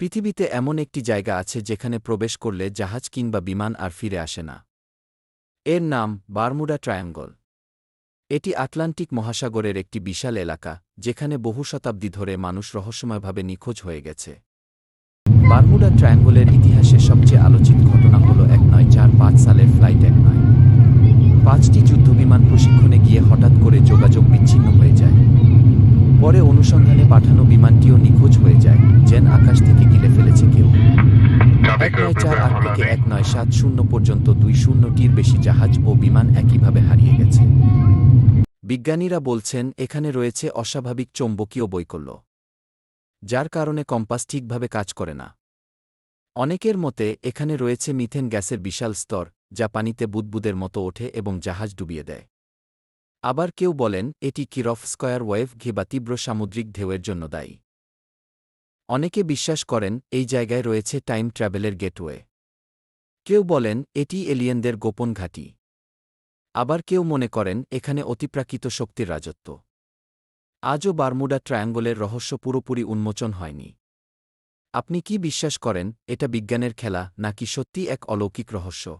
পৃথিবীতে এমন একটি জায়গা আছে যেখানে প্রবেশ করলে জাহাজ কিংবা বিমান আর ফিরে আসে না। এর নাম বারমুডা ট্রায়াঙ্গল। এটি আটলান্টিক মহাসাগরের একটি বিশাল এলাকা, যেখানে বহু শতাব্দী ধরে মানুষ রহস্যময়ভাবে নিখোঁজ হয়ে গেছে। বারমুডা ট্রায়াঙ্গলের ইতিহাসে সবচেয়ে থেকে এক নয় সাত শূন্য পর্যন্ত দুই শূন্যটির বেশি জাহাজ ও বিমান একইভাবে হারিয়ে গেছে। বিজ্ঞানীরা বলছেন এখানে রয়েছে অস্বাভাবিক চৌম্বকীয় বৈকল্য যার কারণে কম্পাস ঠিকভাবে কাজ করে না। অনেকের মতে এখানে রয়েছে মিথেন গ্যাসের বিশাল স্তর যা পানিতে বুদবুদের মতো ওঠে এবং জাহাজ ডুবিয়ে দেয়। আবার কেউ বলেন এটি কিরফ স্কয়ার ওয়েভ ঘে বা তীব্র সামুদ্রিক ঢেউয়ের জন্য দায়ী। অনেকে বিশ্বাস করেন এই জায়গায় রয়েছে টাইম ট্র্যাভেলের গেটওয়ে। কেউ বলেন, এটি এলিয়েনদের গোপন ঘাঁটি। আবার কেউ মনে করেন, এখানে অতিপ্রাকৃত শক্তির রাজত্ব। আজও বারমুডা ট্রায়াঙ্গলের রহস্য পুরোপুরি উন্মোচন হয়নি। আপনি কি বিশ্বাস করেন, এটা বিজ্ঞানের খেলা, নাকি সত্যি এক অলৌকিক রহস্য?